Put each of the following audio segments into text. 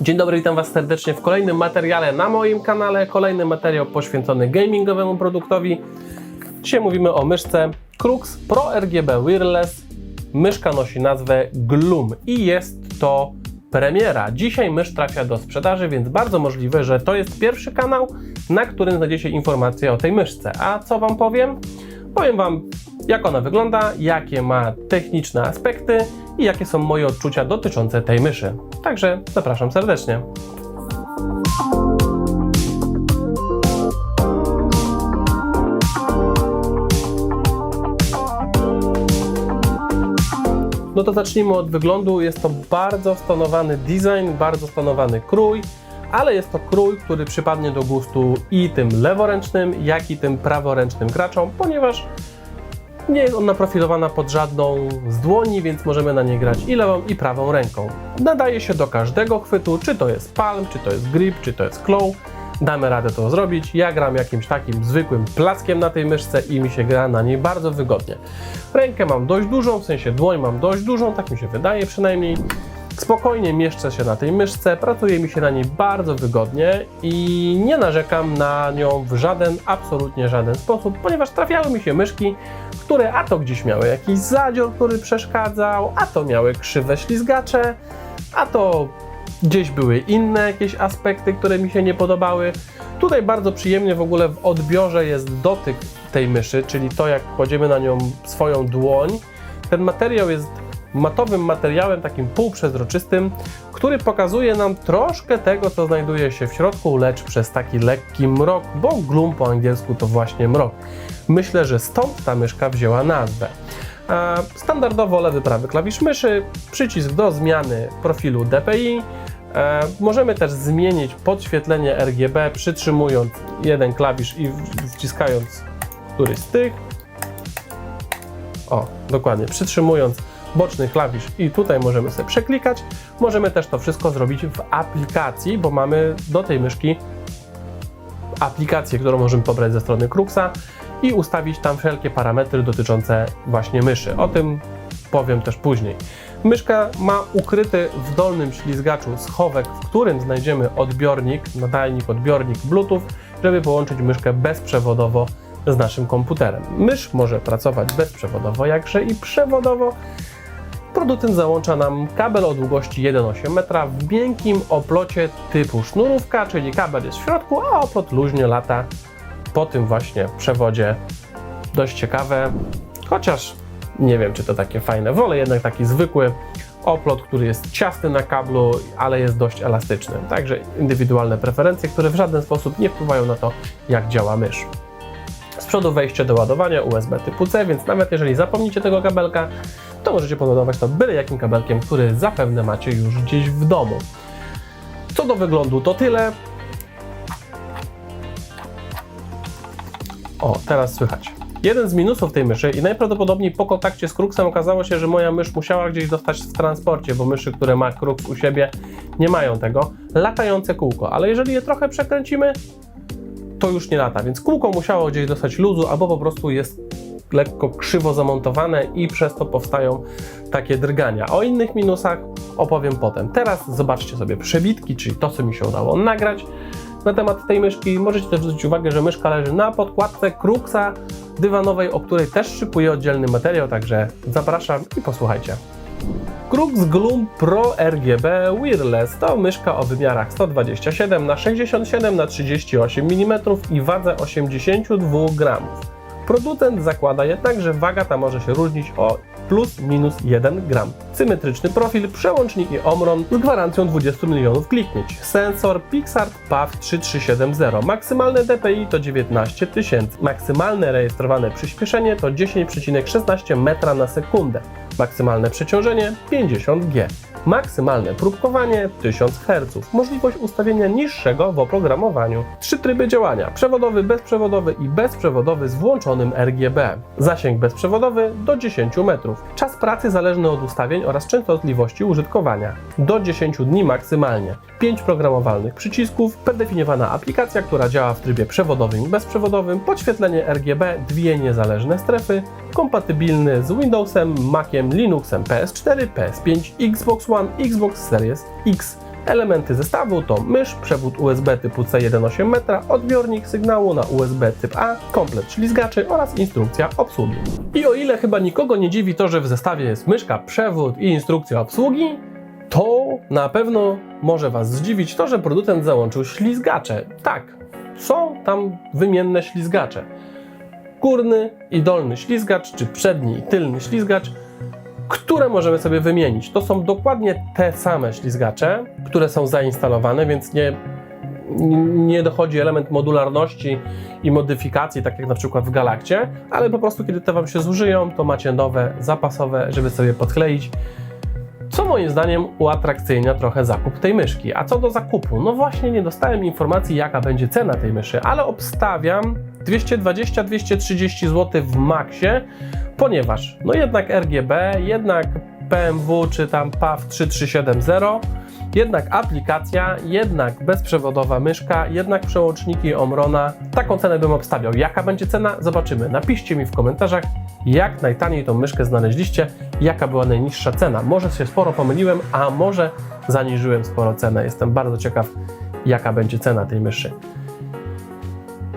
Dzień dobry, witam Was serdecznie w kolejnym materiale na moim kanale. Kolejny materiał poświęcony gamingowemu produktowi. Dzisiaj mówimy o myszce Crux Pro RGB Wireless. Myszka nosi nazwę Gloom i jest to premiera. Dzisiaj mysz trafia do sprzedaży, więc bardzo możliwe, że to jest pierwszy kanał, na którym znajdziecie informacje o tej myszce. A co Wam powiem? Powiem Wam, jak ona wygląda, jakie ma techniczne aspekty i jakie są moje odczucia dotyczące tej myszy. Także zapraszam serdecznie. No to zacznijmy od wyglądu. Jest to bardzo stonowany design, bardzo stonowany krój, ale jest to krój, który przypadnie do gustu i tym leworęcznym, jak i tym praworęcznym graczom, ponieważ nie jest ona profilowana pod żadną z dłoni, więc możemy na niej grać i lewą, i prawą ręką. Nadaje się do każdego chwytu, czy to jest palm, czy to jest grip, czy to jest claw. Damy radę to zrobić. Ja gram jakimś takim zwykłym plackiem na tej myszce i mi się gra na niej bardzo wygodnie. Rękę mam dość dużą, w sensie dłoń mam dość dużą, tak mi się wydaje przynajmniej. Spokojnie mieszczę się na tej myszce, pracuje mi się na niej bardzo wygodnie i nie narzekam na nią w żaden, absolutnie żaden sposób, ponieważ trafiały mi się myszki, które a to gdzieś miały jakiś zadzior, który przeszkadzał, a to miały krzywe ślizgacze, a to gdzieś były inne jakieś aspekty, które mi się nie podobały. Tutaj bardzo przyjemnie w ogóle w odbiorze jest dotyk tej myszy, czyli to jak kładziemy na nią swoją dłoń. Ten materiał jest matowym materiałem, takim półprzezroczystym, który pokazuje nam troszkę tego, co znajduje się w środku, lecz przez taki lekki mrok, bo gloom po angielsku to właśnie mrok. Myślę, że stąd ta myszka wzięła nazwę. Standardowo lewy, prawy klawisz myszy, przycisk do zmiany profilu DPI. E, Możemy też zmienić podświetlenie RGB, przytrzymując jeden klawisz i wciskając któryś z tych. O, dokładnie, przytrzymując boczny klawisz i tutaj możemy sobie przeklikać. Możemy też to wszystko zrobić w aplikacji, bo mamy do tej myszki aplikację, którą możemy pobrać ze strony Cruxa i ustawić tam wszelkie parametry dotyczące właśnie myszy. O tym powiem też później. Myszka ma ukryty w dolnym ślizgaczu schowek, w którym znajdziemy odbiornik, nadajnik, odbiornik Bluetooth, żeby połączyć myszkę bezprzewodowo z naszym komputerem. Mysz może pracować bezprzewodowo, jakże i przewodowo. Producent załącza nam kabel o długości 1,8 metra w miękkim oplocie typu sznurówka, czyli kabel jest w środku, a oplot luźnie lata po tym właśnie przewodzie. Dość ciekawe, chociaż nie wiem, czy to takie fajne. Wolę jednak taki zwykły oplot, który jest ciasny na kablu, ale jest dość elastyczny. Także indywidualne preferencje, które w żaden sposób nie wpływają na to, jak działa mysz. Z przodu wejście do ładowania USB typu C, więc nawet jeżeli zapomnicie tego kabelka, to możecie poładować to byle jakim kabelkiem, który zapewne macie już gdzieś w domu. Co do wyglądu to tyle. O, teraz słychać. Jeden z minusów tej myszy i najprawdopodobniej po kontakcie z Cruxem okazało się, że moja mysz musiała gdzieś dostać w transporcie, bo myszy, które ma Crux u siebie nie mają tego. Latające kółko, ale jeżeli je trochę przekręcimy, to już nie lata, więc kółko musiało gdzieś dostać luzu, albo po prostu jest lekko krzywo zamontowane i przez to powstają takie drgania. O innych minusach opowiem potem. Teraz zobaczcie sobie przebitki, czyli to, co mi się udało nagrać na temat tej myszki. Możecie też zwrócić uwagę, że myszka leży na podkładce Cruxa dywanowej, o której też szykuję oddzielny materiał, także zapraszam i posłuchajcie. Crux Gloom Pro RGB Wireless to myszka o wymiarach 127 na 67 na 38 mm i wadze 82 gramów. Producent zakłada jednak, że waga ta może się różnić o plus minus 1 gram. Symetryczny profil, przełącznik i omron z gwarancją 20 milionów kliknięć. Sensor Pixart PAV 3370. Maksymalne DPI to 19 tysięcy. Maksymalne rejestrowane przyspieszenie to 10,16 metra na sekundę. Maksymalne przeciążenie 50 G. Maksymalne próbkowanie 1000 Hz. Możliwość ustawienia niższego w oprogramowaniu. Trzy tryby działania: przewodowy, bezprzewodowy i bezprzewodowy z włączonym RGB. Zasięg bezprzewodowy do 10 metrów. Czas pracy zależny od ustawień oraz częstotliwości użytkowania. Do 10 dni maksymalnie. 5 programowalnych przycisków, predefiniowana aplikacja, która działa w trybie przewodowym i bezprzewodowym, podświetlenie RGB, dwie niezależne strefy, kompatybilny z Windowsem, Maciem, Linuxem PS4, PS5, Xbox One, Xbox Series X. Elementy zestawu to mysz, przewód USB typu C1,8 metra, odbiornik sygnału na USB typ A, komplet ślizgaczy oraz instrukcja obsługi. I o ile chyba nikogo nie dziwi to, że w zestawie jest myszka, przewód i instrukcja obsługi, to na pewno może Was zdziwić to, że producent załączył ślizgacze. Tak, są tam wymienne ślizgacze. Górny i dolny ślizgacz, czy przedni i tylny ślizgacz, które możemy sobie wymienić. To są dokładnie te same ślizgacze, które są zainstalowane, więc nie, nie dochodzi element modularności i modyfikacji, tak jak na przykład w Galakcie, ale po prostu kiedy te Wam się zużyją, to macie nowe, zapasowe, żeby sobie podkleić co moim zdaniem uatrakcyjnia trochę zakup tej myszki. A co do zakupu? No właśnie nie dostałem informacji jaka będzie cena tej myszy, ale obstawiam 220-230 zł w maksie, ponieważ no jednak RGB, jednak PMW czy tam PAW 3370, jednak aplikacja, jednak bezprzewodowa myszka, jednak przełączniki Omrona. Taką cenę bym obstawiał. Jaka będzie cena? Zobaczymy. Napiszcie mi w komentarzach, jak najtaniej tą myszkę znaleźliście, jaka była najniższa cena. Może się sporo pomyliłem, a może zaniżyłem sporo cenę. Jestem bardzo ciekaw, jaka będzie cena tej myszy.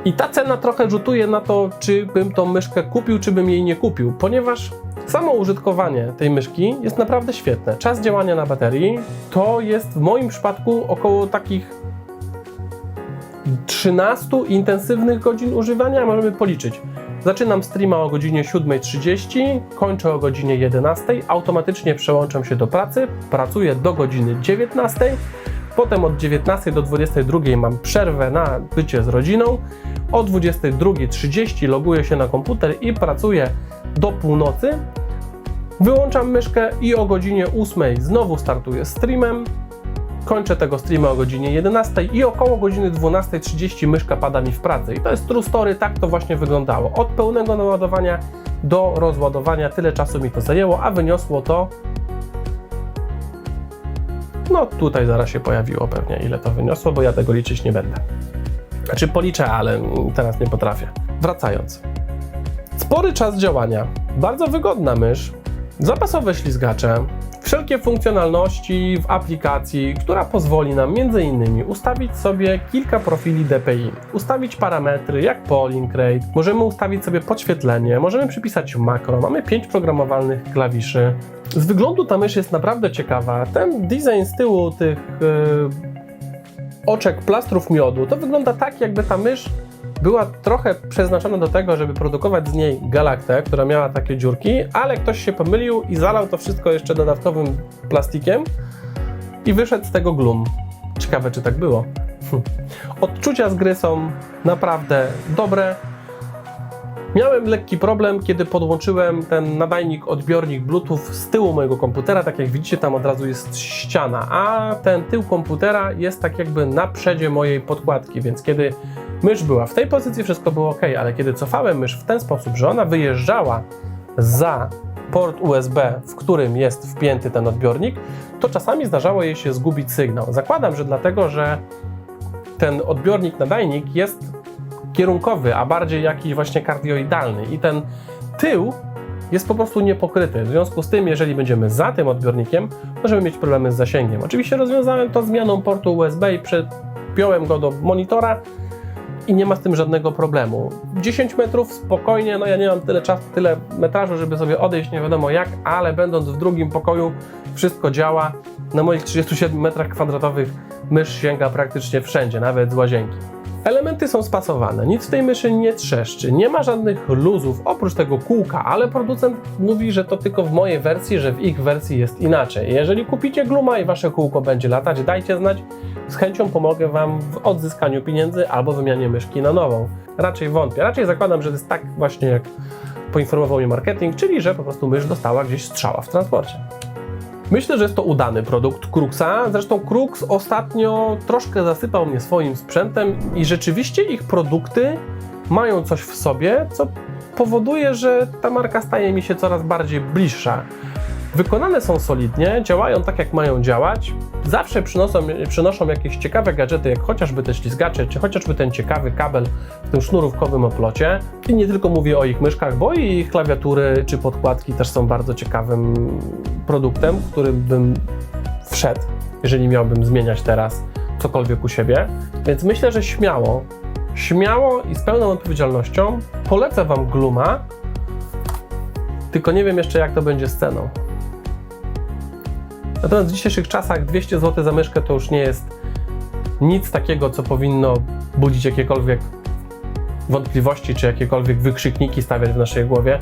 I ta cena trochę rzutuje na to, czy bym tą myszkę kupił, czy bym jej nie kupił, ponieważ samo użytkowanie tej myszki jest naprawdę świetne. Czas działania na baterii to jest w moim przypadku około takich 13 intensywnych godzin używania, możemy policzyć. Zaczynam streama o godzinie 7.30, kończę o godzinie 11.00, automatycznie przełączam się do pracy, pracuję do godziny 19.00, potem od 19.00 do 22.00 mam przerwę na bycie z rodziną, o 22.30 loguję się na komputer i pracuję do północy, wyłączam myszkę i o godzinie 8.00 znowu startuję streamem, kończę tego streama o godzinie 11 i około godziny 12.30 myszka pada mi w pracy. I to jest true story, tak to właśnie wyglądało. Od pełnego naładowania do rozładowania tyle czasu mi to zajęło, a wyniosło to no tutaj zaraz się pojawiło pewnie ile to wyniosło, bo ja tego liczyć nie będę. Znaczy policzę, ale teraz nie potrafię. Wracając. Spory czas działania. Bardzo wygodna mysz. Zapasowe ślizgacze. Wszelkie funkcjonalności w aplikacji, która pozwoli nam m.in. ustawić sobie kilka profili DPI, ustawić parametry jak polling rate, możemy ustawić sobie podświetlenie, możemy przypisać makro, mamy pięć programowalnych klawiszy. Z wyglądu ta mysz jest naprawdę ciekawa. Ten design z tyłu tych yy, oczek plastrów miodu, to wygląda tak jakby ta mysz była trochę przeznaczona do tego, żeby produkować z niej galaktę, która miała takie dziurki, ale ktoś się pomylił i zalał to wszystko jeszcze dodatkowym plastikiem i wyszedł z tego glum. Ciekawe, czy tak było. Odczucia z gry są naprawdę dobre. Miałem lekki problem, kiedy podłączyłem ten nadajnik, odbiornik Bluetooth z tyłu mojego komputera. Tak jak widzicie, tam od razu jest ściana, a ten tył komputera jest tak jakby na przedzie mojej podkładki, więc kiedy mysz była w tej pozycji, wszystko było ok, ale kiedy cofałem mysz w ten sposób, że ona wyjeżdżała za port USB, w którym jest wpięty ten odbiornik, to czasami zdarzało jej się zgubić sygnał. Zakładam, że dlatego, że ten odbiornik nadajnik jest kierunkowy, a bardziej jakiś właśnie kardioidalny i ten tył jest po prostu niepokryty. W związku z tym, jeżeli będziemy za tym odbiornikiem, możemy mieć problemy z zasięgiem. Oczywiście rozwiązałem to zmianą portu USB i przepiąłem go do monitora i nie ma z tym żadnego problemu. 10 metrów spokojnie, no ja nie mam tyle czasu, tyle metrażu, żeby sobie odejść nie wiadomo jak, ale będąc w drugim pokoju wszystko działa. Na moich 37 metrach kwadratowych mysz sięga praktycznie wszędzie, nawet z łazienki. Elementy są spasowane, nic w tej myszy nie trzeszczy, nie ma żadnych luzów oprócz tego kółka, ale producent mówi, że to tylko w mojej wersji, że w ich wersji jest inaczej. Jeżeli kupicie Gluma i wasze kółko będzie latać, dajcie znać, z chęcią pomogę Wam w odzyskaniu pieniędzy albo wymianie myszki na nową. Raczej wątpię, raczej zakładam, że to jest tak właśnie jak poinformował mnie marketing, czyli że po prostu mysz dostała gdzieś strzała w transporcie. Myślę, że jest to udany produkt Kruxa. Zresztą Krux ostatnio troszkę zasypał mnie swoim sprzętem i rzeczywiście ich produkty mają coś w sobie, co powoduje, że ta marka staje mi się coraz bardziej bliższa. Wykonane są solidnie, działają tak jak mają działać. Zawsze przynoszą, przynoszą jakieś ciekawe gadżety, jak chociażby te ślizgacze, czy chociażby ten ciekawy kabel w tym sznurówkowym oplocie. I nie tylko mówię o ich myszkach, bo i ich klawiatury czy podkładki też są bardzo ciekawym produktem, który bym wszedł. jeżeli miałbym zmieniać teraz cokolwiek u siebie. Więc myślę, że śmiało, śmiało i z pełną odpowiedzialnością polecę Wam Gluma, tylko nie wiem jeszcze jak to będzie z ceną. Natomiast w dzisiejszych czasach 200 zł za myszkę to już nie jest nic takiego, co powinno budzić jakiekolwiek wątpliwości czy jakiekolwiek wykrzykniki stawiać w naszej głowie.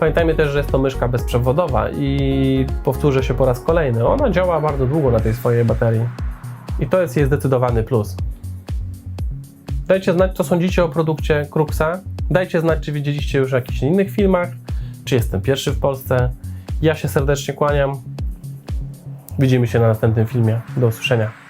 Pamiętajmy też, że jest to myszka bezprzewodowa i powtórzę się po raz kolejny, ona działa bardzo długo na tej swojej baterii. I to jest jej zdecydowany plus. Dajcie znać, co sądzicie o produkcie Kruxa. Dajcie znać, czy widzieliście już w jakichś innych filmach, czy jestem pierwszy w Polsce. Ja się serdecznie kłaniam. Widzimy się na następnym filmie. Do usłyszenia.